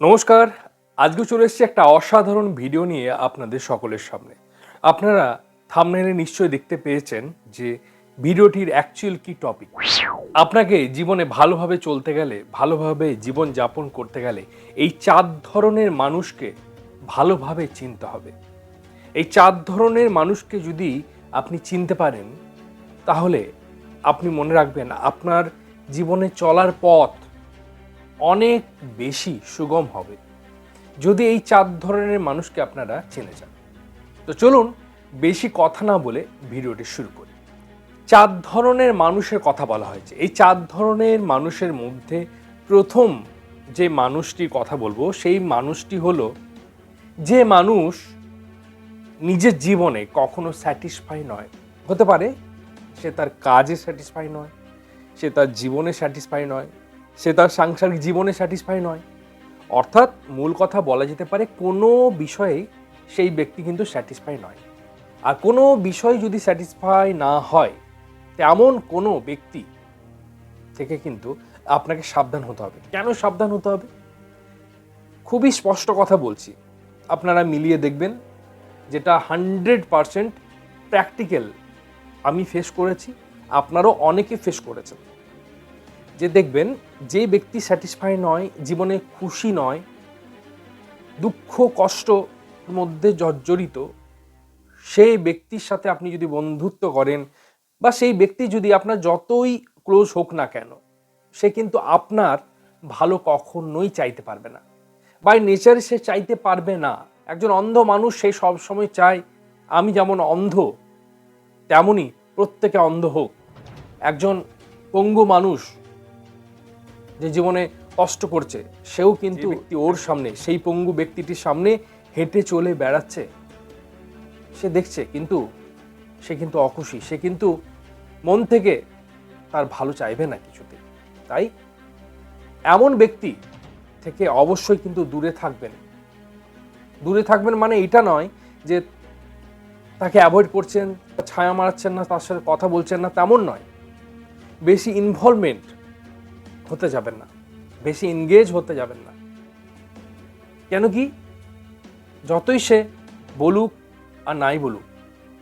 নমস্কার, আজকে চলে এসেছি একটা অসাধারণ ভিডিও নিয়ে আপনাদের সকলের সামনে। আপনারা থামনেলে নিশ্চয়ই দেখতে পেয়েছেন যে ভিডিওটির অ্যাকচুয়াল কি টপিক আপনাকে জীবনে ভালোভাবে চলতে গেলে, ভালোভাবে জীবন যাপন করতে গেলে এই চার ধরনের মানুষকে ভালোভাবে চিনতে হবে। এই চার ধরনের মানুষকে যদি আপনি চিনতে পারেন, তাহলে আপনি মনে রাখবেন আপনার জীবনে চলার পথ অনেক বেশি সুগম হবে যদি এই চার ধরনের মানুষকে আপনারা চেনে যান। তো চলুন বেশি কথা না বলে ভিডিওটি শুরু করি। চার ধরনের মানুষের কথা বলা হয়েছে। এই চার ধরনের মানুষের মধ্যে প্রথম যে মানুষটির কথা বলব, সেই মানুষটি হলো যে মানুষ নিজের জীবনে কখনো স্যাটিসফাই নয়। হতে পারে সে তার কাজে স্যাটিসফাই নয়, সে তার জীবনে স্যাটিসফাই নয় সে তার সাংসারিক জীবনে স্যাটিসফাই নয়। অর্থাৎ মূল কথা বলা যেতে পারে কোনো বিষয়ে সেই ব্যক্তি কিন্তু স্যাটিসফাই নয়। আর কোনো বিষয় যদি স্যাটিসফাই না হয়, তেমন কোনো ব্যক্তি থেকে কিন্তু আপনাকে সাবধান হতে হবে। কেন সাবধান হতে হবে? খুবই স্পষ্ট কথা বলছি। আপনারা মিলিয়ে দেখবেন যেটা হান্ড্রেড পারসেন্ট প্র্যাকটিক্যাল আমি ফেস করেছি। আপনারও অনেকে ফেস করেছেন। যে দেখবেন, যে ব্যক্তি স্যাটিসফাই নয়, জীবনে খুশি নয়, দুঃখ, কষ্ট মধ্যে জর্জরিত, সেই ব্যক্তির সাথে আপনি যদি বন্ধুত্ব করেন বা সেই ব্যক্তি যদি আপনার যতই ক্লোজ হোক না কেন, সে কিন্তু আপনার ভালো কখনোই চাইতে পারবে না। বাই নেচারে সে চাইতে পারবে না। একজন অন্ধ মানুষ সে সবসময় চায়, আমি যেমন অন্ধ, তেমনই প্রত্যেকে অন্ধ হোক। একজন পঙ্গু মানুষ যে জীবনে কষ্ট করছে সেও কিন্তু ওর সামনে সেই পঙ্গু ব্যক্তিটির সামনে হেঁটে চলে বেড়াচ্ছে। সে দেখছে কিন্তু সে কিন্তু অখুশি সে কিন্তু মন থেকে তার ভালো চাইবে না কিছুতে। তাই এমন ব্যক্তি থেকে অবশ্যই কিন্তু দূরে থাকবেন। দূরে থাকবেন মানে এটা নয় যে তাকে অ্যাভয়েড করছেন ছায়া মারাচ্ছেন না তার সাথে কথা বলছেন না তেমন নয়। বেশি ইনভলভমেন্ট হতে যাবেন না। বেশি এনগেজ হতে যাবেন না। কেন কি? যতই সে বলুক আর নাই বলুক,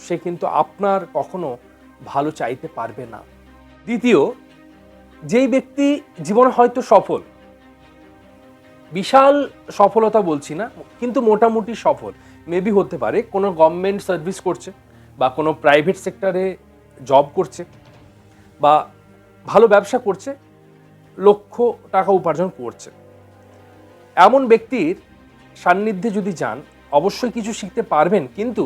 সে কিন্তু আপনার কখনো ভালো চাইতে পারবে না। দ্বিতীয়, যেই ব্যক্তি জীবনে হয়তো সফল, বিশাল সফলতা বলছি না, কিন্তু মোটামুটি সফল মেবি হতে পারে, কোনো গভর্নমেন্ট সার্ভিস করছে বা কোনো প্রাইভেট সেক্টরে জব করছে বা ভালো ব্যবসা করছে লক্ষ টাকা উপার্জন করছে। এমন ব্যক্তির সান্নিধ্যে যদি যান, অবশ্যই কিছু শিখতে পারবেন, কিন্তু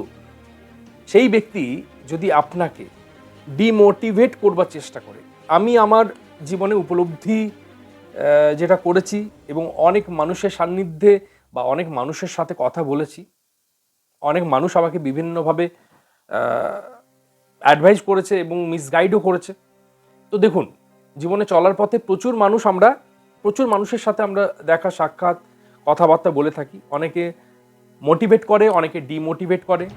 সেই ব্যক্তি যদি আপনাকে ডিমোটিভেট করবার চেষ্টা করে, আমি আমার জীবনে উপলব্ধি যেটা করেছি এবং অনেক মানুষের সান্নিধ্যে বা অনেক মানুষের সাথে কথা বলেছি, অনেক মানুষ আমাকে বিভিন্নভাবে অ্যাডভাইস করেছে এবং মিসগাইডও করেছে। তো দেখুন জীবনে চলার পথে প্রচুর মানুষ আমরা, প্রচুর মানুষের সাথে আমরা দেখা, সাক্ষাৎ, কথাবার্তা বলে থাকি। অনেকে মোটিভেট করে, অনেকে ডিমোটিভেট করে।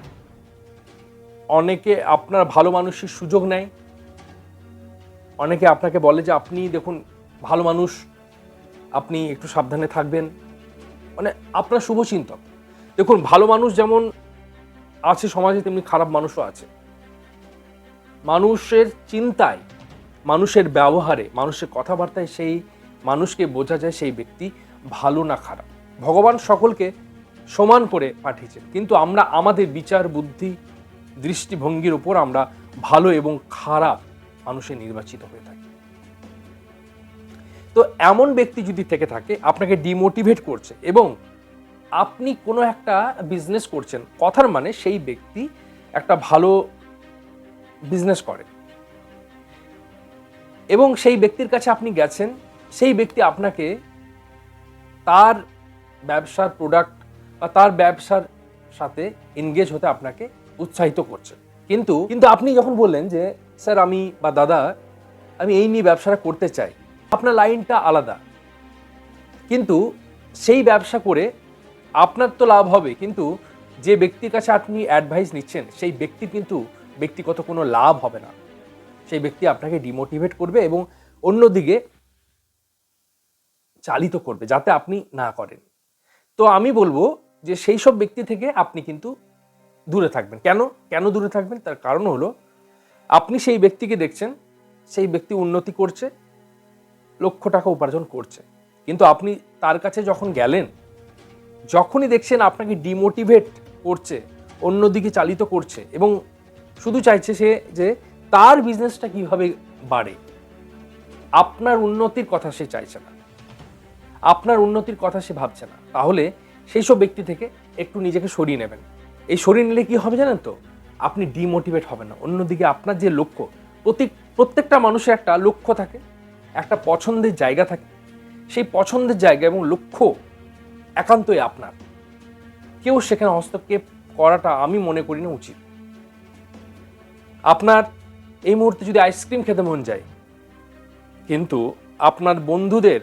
অনেকে আপনার ভালো মানুষের সুযোগ নেয়। অনেকে আপনাকে বলে যে, আপনি দেখুন, ভালো মানুষ, আপনি একটু সাবধানে থাকবেন। মানে আপনার শুভচিন্তক দেখুন, ভালো মানুষ যেমন আছে সমাজে, তেমনি খারাপ মানুষও আছে। মানুষের চিন্তায় মানুষের ব্যবহারে, মানুষের কথাবার্তায় সেই মানুষকে বোঝা যায় সেই ব্যক্তি ভালো না খারাপ। ভগবান সকলকে সমান করে পাঠিয়েছেন। কিন্তু আমরা আমাদের বিচার, বুদ্ধি, দৃষ্টিভঙ্গির উপর আমরা ভালো এবং খারাপ মানুষে নির্বাচিত হয়ে থাকি। তো এমন ব্যক্তি যদি থেকে থাকে, আপনাকে ডিমোটিভেট করছে এবং আপনি কোনো একটা বিজনেস করছেন, কথার মানে সেই ব্যক্তি একটা ভালো বিজনেস করে। এবং সেই ব্যক্তির কাছে আপনি গেছেন, সেই ব্যক্তি আপনাকে তার ব্যবসার প্রোডাক্ট বা তার ব্যবসার সাথে এনগেজ হতে আপনাকে উৎসাহিত করছে। কিন্তু কিন্তু আপনি যখন বললেন যে, স্যার, আমি বা দাদা, আমি এই নিয়ে ব্যবসাটা করতে চাই। আপনার লাইনটা আলাদা। কিন্তু সেই ব্যবসা করে আপনার তো লাভ হবে, কিন্তু যে ব্যক্তির কাছে আপনি অ্যাডভাইস নিচ্ছেন, সেই ব্যক্তির কিন্তু ব্যক্তিগত কোনো লাভ হবে না। সেই ব্যক্তি আপনাকে ডিমোটিভেট করবে এবং অন্যদিকে চালিত করবে যাতে আপনি না করেন। তো আমি বলব যে সেই সব ব্যক্তি থেকে আপনি কিন্তু দূরে থাকবেন। কেন? কেন দূরে থাকবেন? তার কারণ হলো আপনি সেই ব্যক্তিকে দেখছেন, সেই ব্যক্তি উন্নতি করছে, লক্ষ টাকা উপার্জন করছে। কিন্তু আপনি তার কাছে যখন গেলেন, যখনই দেখছেন আপনাকে ডিমোটিভেট করছে, অন্যদিকে চালিত করছে এবং শুধু চাইছে সে যে তার বিজনেসটা কীভাবে বাড়ে? আপনার উন্নতির কথা সে চাইছে না। আপনার উন্নতির কথা সে ভাবছে না। তাহলে সেই সব ব্যক্তি থেকে একটু নিজেকে সরিয়ে নেবেন। এই সরিয়ে নিলে কি হবে জানেন তো? আপনি ডিমোটিভেট হবেন না। অন্যদিকে আপনার যে লক্ষ্য, প্রতি প্রত্যেকটা মানুষের একটা লক্ষ্য থাকে, একটা পছন্দের জায়গা থাকে। সেই পছন্দের জায়গা এবং লক্ষ্য একান্তই আপনার। কেউ সেখানে হস্তক্ষেপ করাটা আমি মনে করি না উচিত। আপনার এই মুহূর্তে যদি আইসক্রিম খেতে মন যায়, কিন্তু আপনার বন্ধুদের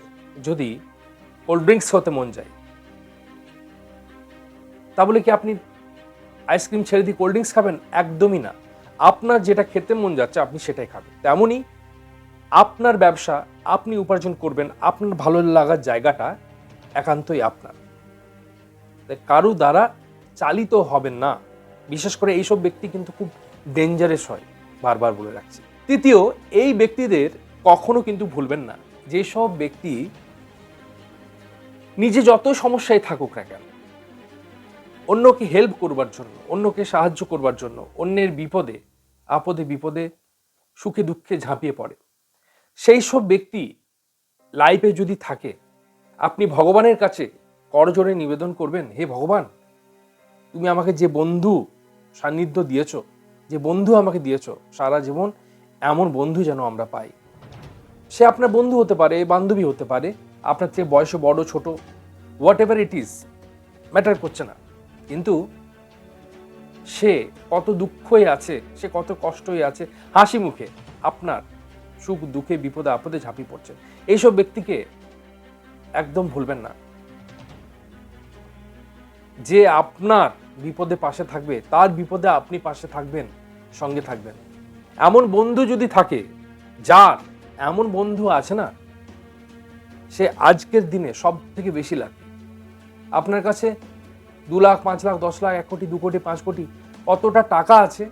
যদি কোল্ড ড্রিঙ্কস হতে মন যায় তা বলে কি আপনি আইসক্রিম ছেড়ে দিয়ে কোল্ড ড্রিঙ্কস খাবেন? একদমই না। আপনার যেটা খেতে মন যাচ্ছে, আপনি সেটাই খাবেন। তেমনই আপনার ব্যবসা আপনি উপার্জন করবেন, আপনার ভালো লাগার জায়গাটা একান্তই আপনার। কারু দ্বারা চালিত হবেন না। বিশেষ করে এইসব ব্যক্তি কিন্তু খুব ডেঞ্জারাস হয়। বারবার বলে রাখছি। তৃতীয়, এই ব্যক্তিদের কখনো কিন্তু ভুলবেন না। যেসব ব্যক্তি নিজে যত সমস্যায় থাকুক না কেন, অন্যকে হেল্প করবার জন্য, অন্যকে সাহায্য করবার জন্য, অন্যের বিপদে, আপদে বিপদে, সুখে দুঃখে ঝাঁপিয়ে পড়ে। সেই সব ব্যক্তি লাইফে যদি থাকে, আপনি ভগবানের কাছে করজোরে নিবেদন করবেন, হে ভগবান, তুমি আমাকে যে বন্ধু সান্নিধ্য দিয়েছ যে বন্ধু আমাকে দিয়েছ, সারা জীবন এমন বন্ধু যেন আমরা পাই। সে আপনার বন্ধু হতে পারে, বান্ধবী হতে পারে, আপনার চেয়ে বয়সে বড়, ছোট whatever it is matter করছে না। কিন্তু সে কত দুঃখই আছে, সে কত কষ্টই আছে, হাসি মুখে আপনার সুখ, দুঃখে, বিপদে, আপদে ঝাঁপিয়ে পড়ছে। এইসব ব্যক্তিকে একদম ভুলবেন না। যে আপনার বিপদে পাশে থাকবে, তার বিপদে আপনি পাশে থাকবেন সঙ্গে থাকবেন। এমন বন্ধু যদি থাকে, যার এমন বন্ধু আছে না, সে আজকের দিনে সব থেকে বেশি লাগে আপনার কাছে দু লাখ, পাঁচ লাখ, দশ লাখ, এক কোটি, দু কোটি, পাঁচ কোটি কতটা টাকা আছে?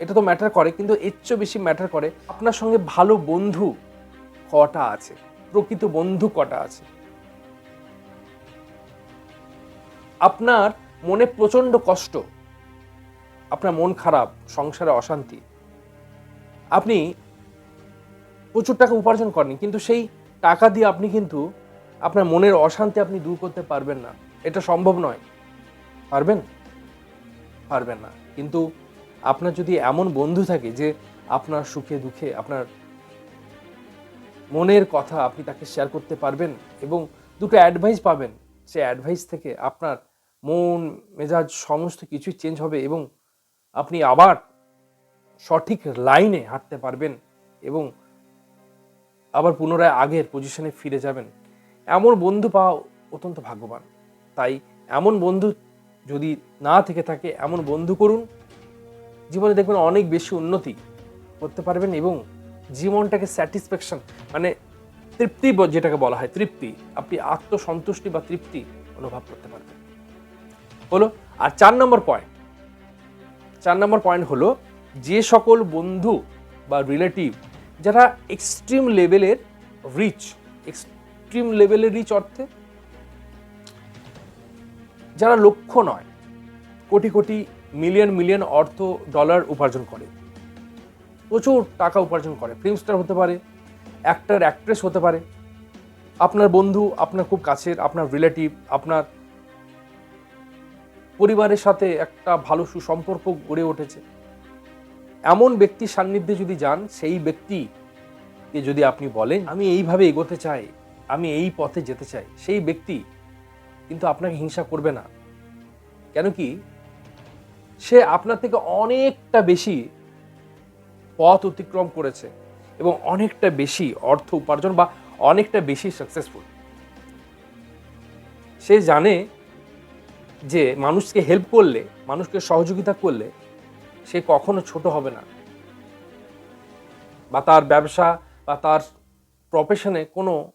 এটা তো ম্যাটার করে, কিন্তু এর চেয়ে বেশি ম্যাটার করে আপনার সঙ্গে ভালো বন্ধু কটা আছে? প্রকৃত বন্ধু কটা আছে? আপনার মনে প্রচণ্ড কষ্ট আপনার মন খারাপ, সংসারে অশান্তি। আপনি প্রচুর টাকা উপার্জন করেন কিন্তু সেই টাকা দিয়ে আপনি কিন্তু আপনার মনের অশান্তি আপনি দূর করতে পারবেন না। এটা সম্ভব নয়। পারবেন? পারবেন না। কিন্তু আপনার যদি এমন বন্ধু থাকে যে আপনার সুখে, দুঃখে, আপনার মনের কথা আপনি তাকে শেয়ার করতে পারবেন এবং দুটো অ্যাডভাইস পাবেন। সে অ্যাডভাইস থেকে আপনার মন, মেজাজ, সমস্ত কিছুই চেঞ্জ হবে এবং আপনি আবার সঠিক লাইনে হাঁটতে পারবেন এবং আবার পুনরায় আগের পজিশনে ফিরে যাবেন। এমন বন্ধু পাওয়া অত্যন্ত ভাগ্যবান। তাই এমন বন্ধু যদি না থেকে থাকে, এমন বন্ধু করুন, জীবনে দেখবেন অনেক বেশি উন্নতি করতে পারবেন এবং জীবনটাকে স্যাটিসফ্যাকশন মানে তৃপ্তি যেটাকে বলা হয়, তৃপ্তি। আপনি আত্মসন্তুষ্টি বা তৃপ্তি অনুভব করতে পারবেন। হলো, আর চার নম্বর পয়েন্ট চার নম্বর পয়েন্ট হলো যে সকল বন্ধু বা রিলেটিভ যারা এক্সট্রিম লেভেলের রিচ এক্সট্রিম লেভেলের রিচ অর্থে যারা লক্ষ্য নয়, কোটি কোটি মিলিয়ন মিলিয়ন অর্থ ডলার উপার্জন করে। প্রচুর টাকা উপার্জন করে। ফিল্ম স্টার হতে পারে অ্যাক্টার অ্যাক্ট্রেস হতে পারে। আপনার বন্ধু, আপনার খুব কাছের, আপনার রিলেটিভ আপনার পরিবারের সাথে একটা ভালো সুসম্পর্ক গড়ে উঠেছে। এমন ব্যক্তির সান্নিধ্যে যদি যান, সেই ব্যক্তিকে যদি আপনি বলেন, আমি এইভাবে এগোতে চাই, আমি এই পথে যেতে চাই, সেই ব্যক্তি কিন্তু আপনাকে হিংসা করবে না। কেন কি? সে আপনার থেকে অনেকটা বেশি পথ অতিক্রম করেছে এবং অনেকটা বেশি অর্থ উপার্জন বা অনেকটা বেশি সাকসেসফুল সে জানে যে মানুষকে হেল্প করলে, মানুষকে সহযোগিতা করলে সে কখনো ছোট হবে না। বা তার ব্যবসা বা তার প্রফেশনে কোনো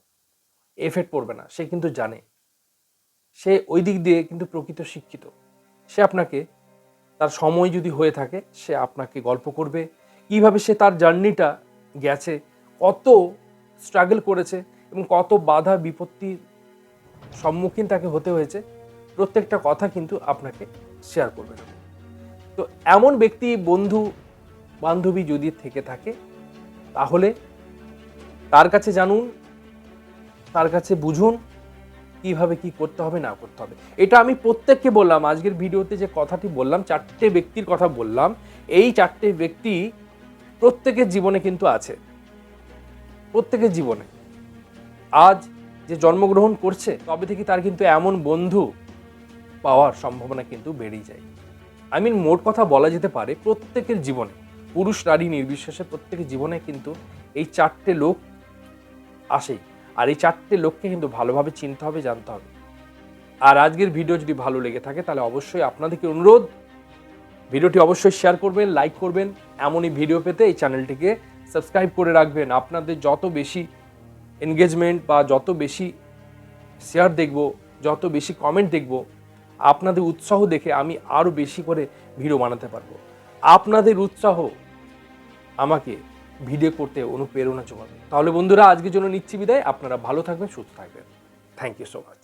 এফেক্ট পড়বে না, সে কিন্তু জানে। সে ওই দিক দিয়ে কিন্তু প্রকৃত শিক্ষিত। সে আপনাকে, তার সময় যদি হয়ে থাকে, সে আপনাকে গল্প করবে। কীভাবে সে তার জার্নিটা গেছে, কত স্ট্রাগল করেছে এবং কত বাধা বিপত্তির সম্মুখীন তাকে হতে হয়েছে প্রত্যেকটা কথা কিন্তু আপনাকে শেয়ার করবে না। তো এমন ব্যক্তি, বন্ধু, বান্ধবী যদি থেকে থাকে, তাহলে তার কাছে জানুন, তার কাছে বুঝুন কীভাবে কি করতে হবে, না করতে হবে। এটা আমি প্রত্যেককে বললাম, আজকের ভিডিওতে যে কথাটি বললাম, চারটে ব্যক্তির কথা বললাম, এই চারটে ব্যক্তি প্রত্যেকের জীবনে কিন্তু আছে। প্রত্যেকের জীবনে। আজ যে জন্মগ্রহণ করছে, তবে থেকে তার কিন্তু এমন বন্ধু পাওয়ার সম্ভাবনা কিন্তু বেড়েই যায়। আই মিন মোট কথা বলা যেতে পারে প্রত্যেকের জীবনে, পুরুষ নারী নির্বিশেষে প্রত্যেকের জীবনে কিন্তু এই চারটে লোক আসেই। আর এই চারটে লোককে কিন্তু ভালোভাবে চিনতে হবে, জানতে হবে। আর আজকের ভিডিও যদি ভালো লেগে থাকে, তাহলে অবশ্যই আপনাদেরকে অনুরোধ, ভিডিওটি অবশ্যই শেয়ার করবেন লাইক করবেন। এমনই ভিডিও পেতে এই চ্যানেলটিকে সাবস্ক্রাইব করে রাখবেন। আপনাদের যত বেশি এনগেজমেন্ট বা যত বেশি শেয়ার দেখব, যত বেশি কমেন্ট দেখব আপনাদের উৎসাহ দেখে আমি আরও বেশি করে ভিডিও বানাতে পারব। আপনাদের উৎসাহ আমাকে ভিডিও করতে অনুপ্রেরণা যোগাবে। তাহলে বন্ধুরা, আজকের জন্য নিচ্ছি বিদায়। আপনারা ভালো থাকবেন, সুস্থ থাকবেন। Thank you so much